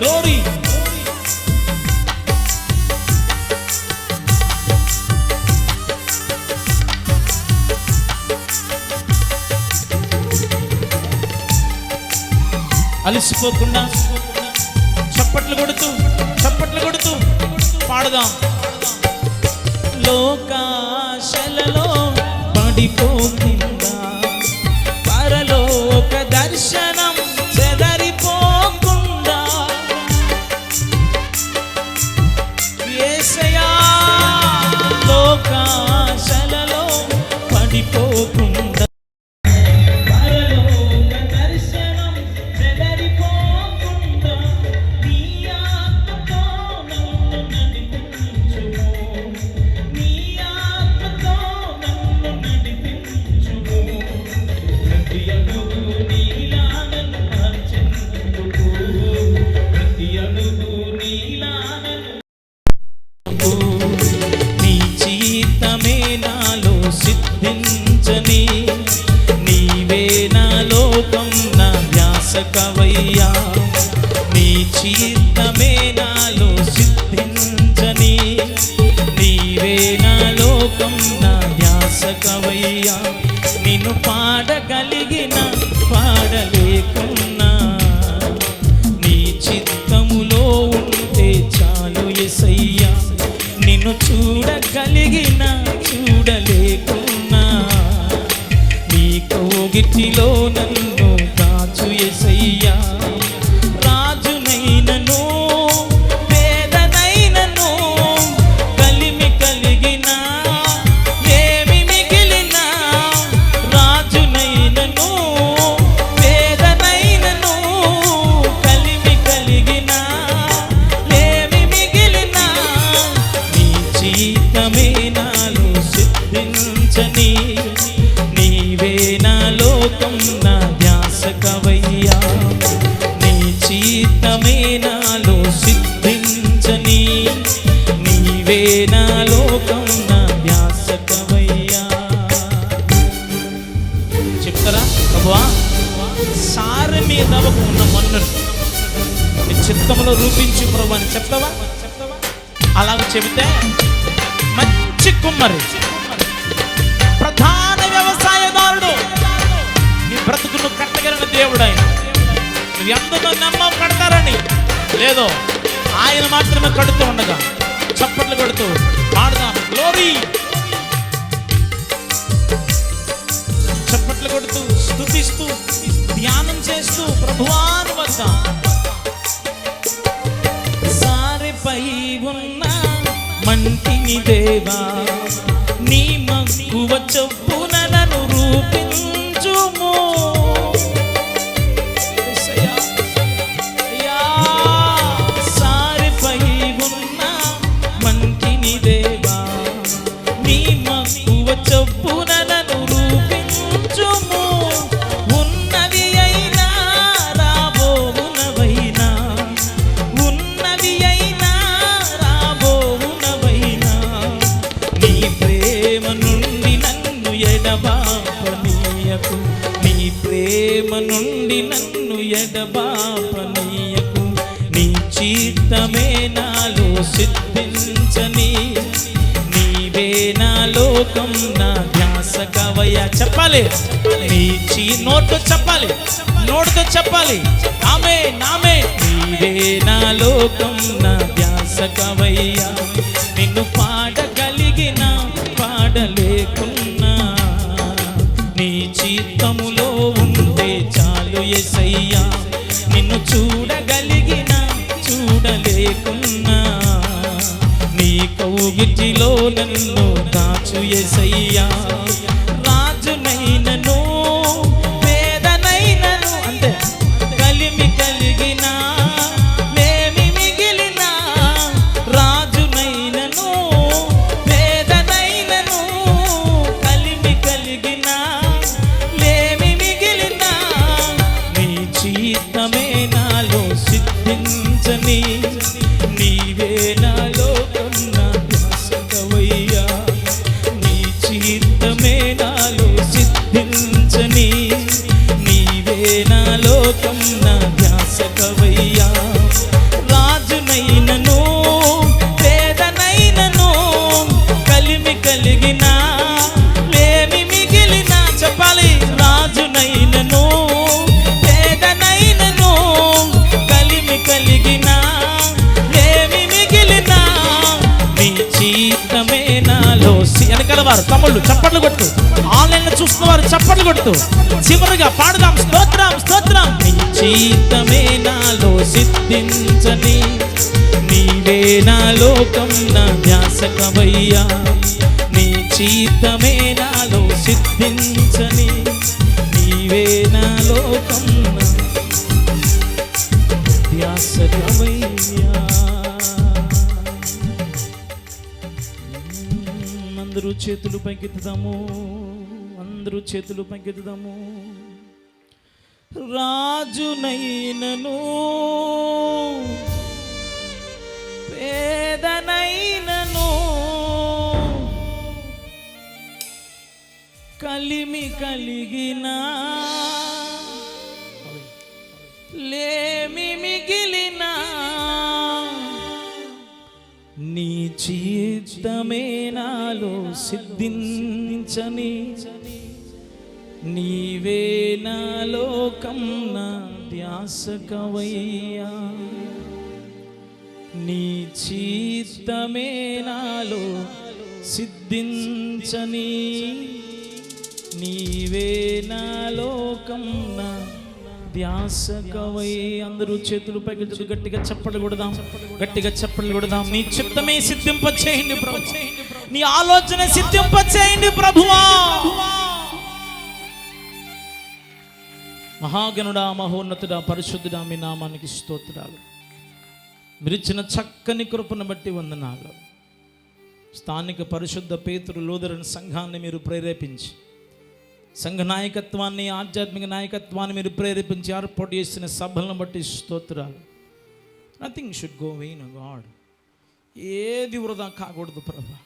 Glory అలసిపోకుండా చప్పట్లు కొడుతూ చప్పట్లు కొడుతూ పాడదాం. లోకాశలలో పడిపోకుండా ధ్యాస కవయ్యా నీ చిత్తమే నాలో సిద్ధించని నీవే నా లోకం నా ధ్యాస కవయ్యా నిన్ను పాడగలిగిన పాడలేకున్నా. నీ చిత్తములో ఉంటే చాలు ఎసయ్యా. నిన్ను చూడగలిగిన చూడలేకున్నా. నీ కోగిటిలో నన్ను చిత్తంలో రూపించు ప్రభు అని చెప్తావా? అలాగ చెబితే మంచి కుమ్మరి ప్రధాన వ్యవసాయదారుడు. నీ బ్రతుకును కట్టగలిగిన దేవుడు ఆయన నువ్వు నమ్మ కడతారని లేదో ఆయన మాత్రమే కడుతూ ఉండగా చప్పట్లు కొడుతూ పాడదాం. గ్లోరీ చప్పట్లు కొడుతూ స్థుతిస్తూ ధ్యానం చేస్తూ ప్రభువాను వద్దాం. మంటిని దేవా నీ మక్కువ చొప్పున నన్ను రూపించుము ఎడబాపనయ్యకు నీ ప్రేమ నుండి నన్ను ఎడబాపనయ్యకు నీ చిత్తమే నాలో సిద్ధించని. నీవే నా లోకం నా ధ్యాస కవయ. చెప్పాలి. నీ చీ నోటు చెప్పాలి. నోటుతో చెప్పాలి. ఆమె నామే. నీవే నా లోకం నా ధ్యాస కవయ్య నిన్ను పాడగలిగిన పాడలేకుండా ఇటిలో నన్ను దాచు ఎసయ్యా వారు తమ్ముళ్ళు చప్పట్లు కొట్టు. ఆన్లైన్లో చూస్తున్న వారు చప్పట్లు కొట్టు. చివరిగా పాడదాం స్తోత్రం స్తోత్రం. నిశ్చితమే నాలో సిద్ధించని నీవే నా లోకం నా ధ్యాసకమయ్యా. నీ చీతమే నాలో సిద్ధించని నీవే నా లోకం నా ధ్యాసకమయ్యా. అందరూ చేతులు పైకెత్తుదాము అందరూ చేతులు పైకెత్తుదాము. రాజునైనను పేదనైనను కలిమి కలిగిన లేమి మిగిలిన నీ జీతమే నాలో సిద్ధించని నీవే నా లోకం నా ధ్యాసకవయ్యా. నీ చిత్తమే నాలో సిద్ధించని నీవే నా లోకం నా ధ్యాసకవై అందరూ చేతులు పైకి గట్టిగా చెప్పలు కొడదాం గట్టిగా చెప్పలు కొడదాం. నీ చిత్తమే సిద్ధింప చేయండి ప్రభు. నీ ఆలోచన సిద్ధింప చేయండి ప్రభువా. మహాగణుడా మహోన్నతుడా పరిశుద్ధుడా మీ నామానికి స్తోత్రాలు. మీరిచ్చిన చక్కని కృపను బట్టి వందనాలు. స్థానిక పరిశుద్ధ పేతురు లోదరని సంఘాన్ని మీరు ప్రేరేపించి సంఘ నాయకత్వాన్ని ఆధ్యాత్మిక నాయకత్వాన్ని మీరు ప్రేరేపించి ఏర్పాటు చేసిన సభలను బట్టి స్తోత్రాలు. Nothing should go vain God ఏది వృధా కాకూడదు ప్రభా.